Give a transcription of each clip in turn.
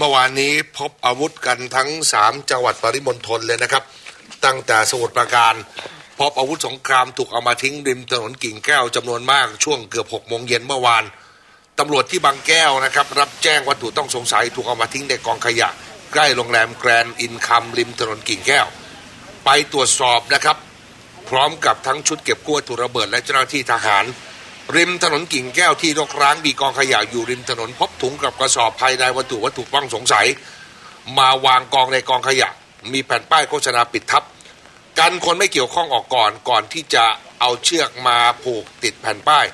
เมื่อวานนี้พบอาวุธกันทั้ง 3 จังหวัดปริมณฑลเลยนะครับ ตั้งแต่สมุทรปราการ พบอาวุธสงครามถูกเอามาทิ้งริมถนนกิ่งแก้วจำนวนมากช่วงเกือบ6โมงเย็นเมื่อวานตำรวจที่บางแก้วนะครับ รับแจ้งวัตถุต้องสงสัยถูกเอามาทิ้งในกองขยะ ใกล้โรงแรมแกรนด์อินคัมริมถนนกิ่งแก้ว ไปตรวจสอบนะครับ พร้อมกับทั้งชุดเก็บกู้วัตถุระเบิดและเจ้าหน้าที่ทหาร ริมถนนกิ่งแก้วที่รกร้างมีกองขยะอยู่ริมถนนพบถุงกับกระสอบภายในวัตถุวัตถุต้องสงสัย มาวางกองในกองขยะ มีแผ่นป้ายโฆษณาปิดทับ กันคนไม่เกี่ยวข้องออกก่อนก่อนที่จะเอาเชือกมาผูกติดแผ่นป้าย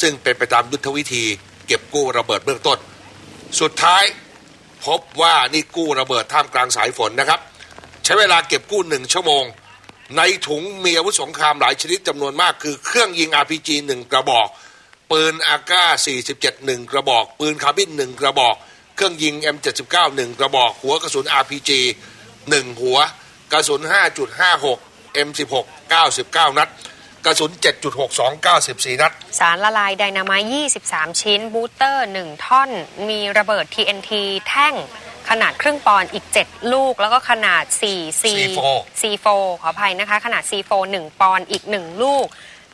ซึ่งเป็นไปตามยุทธวิธี เก็บกู้ระเบิดเบื้องต้น สุดท้ายพบว่านี่กู้ระเบิดท่ามกลางสายฝนนะครับ ใช้เวลาเก็บกู้หนึ่งชั่วโมง ในถุงมีอาวุธสงครามหลายชนิดจำนวนมาก คือเครื่องยิง RPG หนึ่งกระบอก ปืนอาก้า47หนึ่งกระบอก ปืนคาร์บินหนึ่งกระบอก เครื่องยิง M79 หนึ่งกระบอก หัวกระสุน RPG หนึ่งหัว กระสุน 5.56 M16 99 นัด กระสุน 7.62 94 นัด สารละลายไดนาไมต์23 ชิ้น บูสเตอร์ 1 ท่อน มีระเบิด TNT แท่ง ขนาดครึ่งปอนด์อีก 7 ลูก แล้วก็ขนาด 4 C C4 C4 ขออภัยนะคะ ขนาด C4 1 ปอนด์อีก 1 ลูก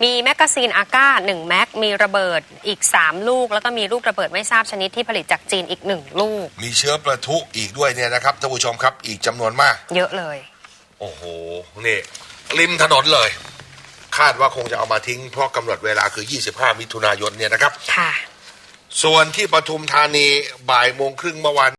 มีแมกกาซีนอาก้า1แม็ก มีระเบิดอีก 3 ลูก แล้วก็มีลูกระเบิดไม่ทราบชนิดที่ผลิตจากจีนอีก 1 ลูก มีเชื้อประทุอีกด้วยเนี่ยนะครับท่านผู้ชมครับอีกจำนวนมาก เยอะเลย โอ้โห นี่ ริมถนนเลย คาดว่าคงจะเอามาทิ้งเพราะกำหนดเวลาคือ 25 มิถุนายนเนี่ยนะครับ ค่ะ ส่วนที่ปทุมธานีบ่ายโมงครึ่งเมื่อวาน